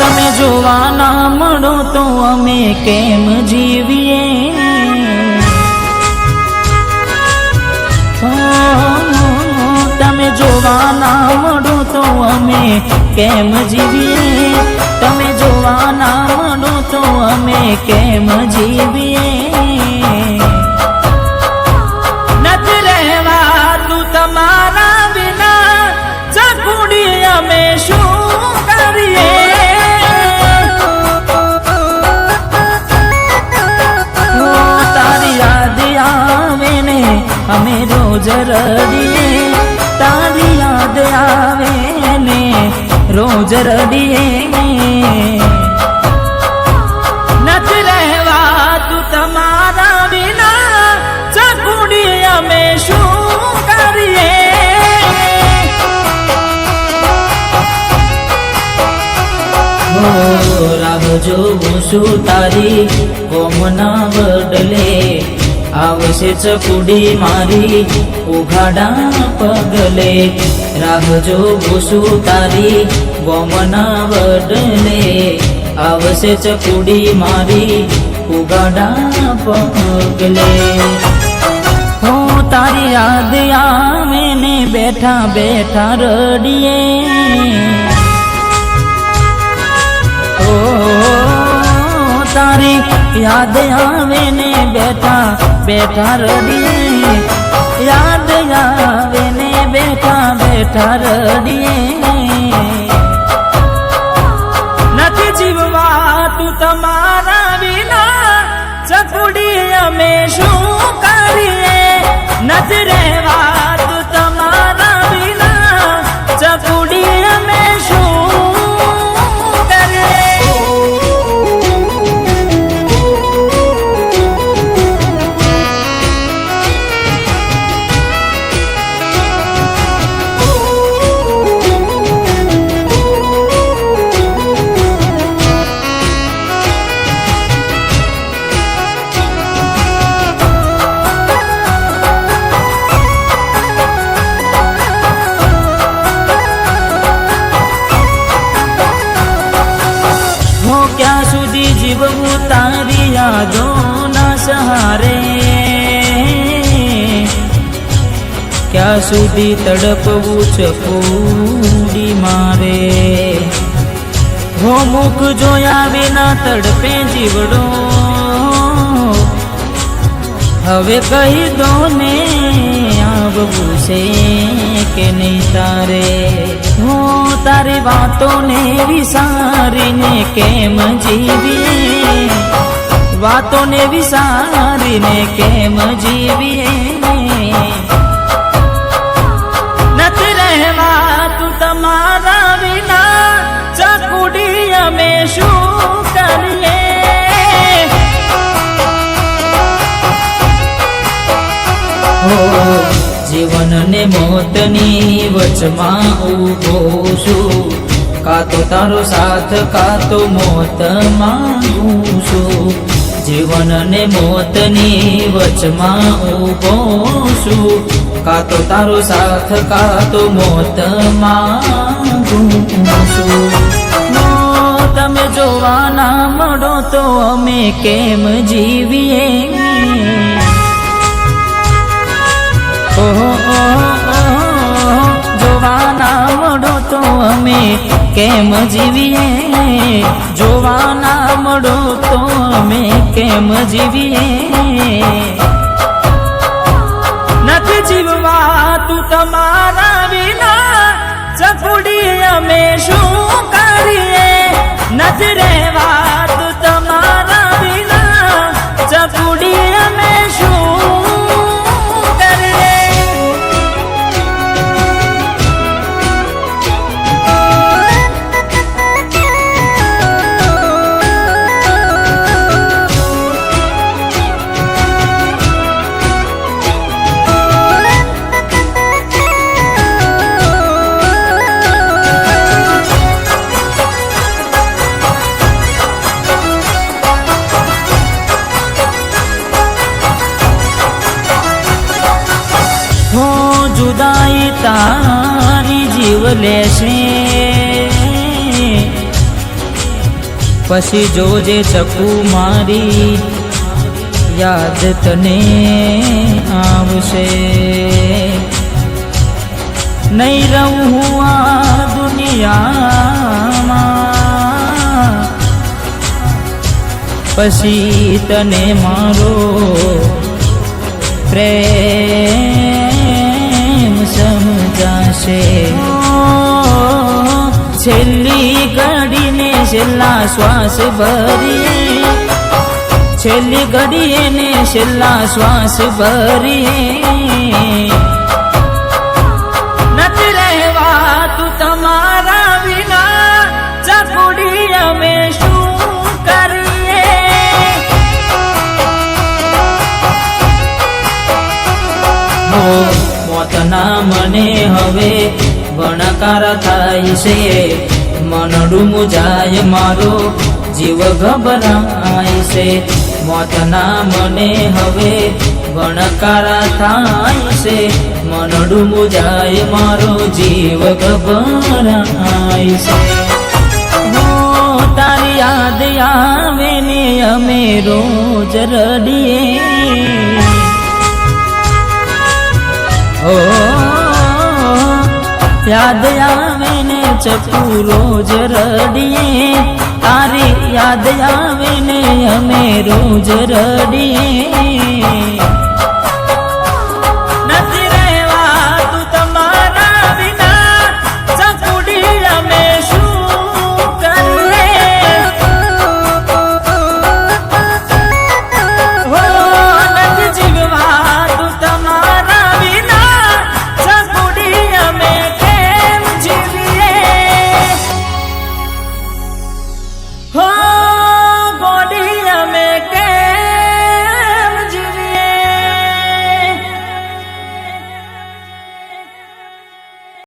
તમે જોવા ના મળો તો અમે કેમ જીવીએ? તમે જોવા ના મળો તો અમે કેમ જીવીએ? તમે જોવા ના મળો તો અમે કેમ જીવીએ? રોજ રડીએ, તારી યાદ આવે ને, રોજ રડીએ નથી રહેવાતું તમારા વિના ચકુડી અમે શું કરીએ? રાહ જોઉં છું તારી કોમના બદલે. આવશે ચકુડી મારી, ઉઘાડા પગલે. જોઉં છું તારી ગોમના બદલે આવશે ચકુડી મારી, ઉઘાડા પગલે. હો તારી યાદ આવે ને બેઠા બેઠા રડીએ. તારી યાદ આવે ને બેઠા બેઠા રડીએ યાદ આવે ને બેઠા બેઠા રડીએ. ક્યાં સુધી તડપવું ચકુડી મારે. હો મુખ જોયા વિના તડપે જીવડો. હવે કહી દો ને, આવવું છે કે નહીં તારે? હું તારી વાતોને વિસારીને કેમ જીવીએ? વાતોને વિસારીને કેમ જીવીએ? જીવન ને મોતની વચમાં ઊભો છું. કા તો તારો સાથ, કા તો મોત માંગું છું. જીવન ને મોતની વચમાં ઊભો છું. કા તો તારો સાથ, કા તો મોત માંગું છું. તમે જોવાના મળો તો અમે કેમ જીવીએ કેમ જીવીએ? જોવાના મળો તો અમે કેમ જીવીએ? નથી જીવવા તું તમારા વિના. ચકુડી અમે શું કરીએ? નથી રહેવા લેશે પછી જોજે ચકુ મારી, યાદ તને આવશે. નહીં રહું હું આ દુનિયામાં. પછી તને મારો પ્રેમ સમજાશે. છેલ્લી ઘડીને છેલ્લા શ્વાસ ભરીએ. છેલ્લી ઘડીએ ને છેલ્લા શ્વાસ ભરીએ. નથી રહેવાતું તમારા વિના ચકુડી અમે શું કરીએ? મોતના મને હવે વણકાર થાય છે મનડું મુજાય મારો, જીવ ગભરાય છે મોતના મને હવે વણકાર થાય છે મનડું મુજાય મારો, જીવ ગભરાય છે તારી યાદ આવે ને અમે રોજ રડીએ. ઓ યાદ આવે ને ચકુ રોજ રડીએ. તારી યાદ આવે ને અમે રોજ રડીએ.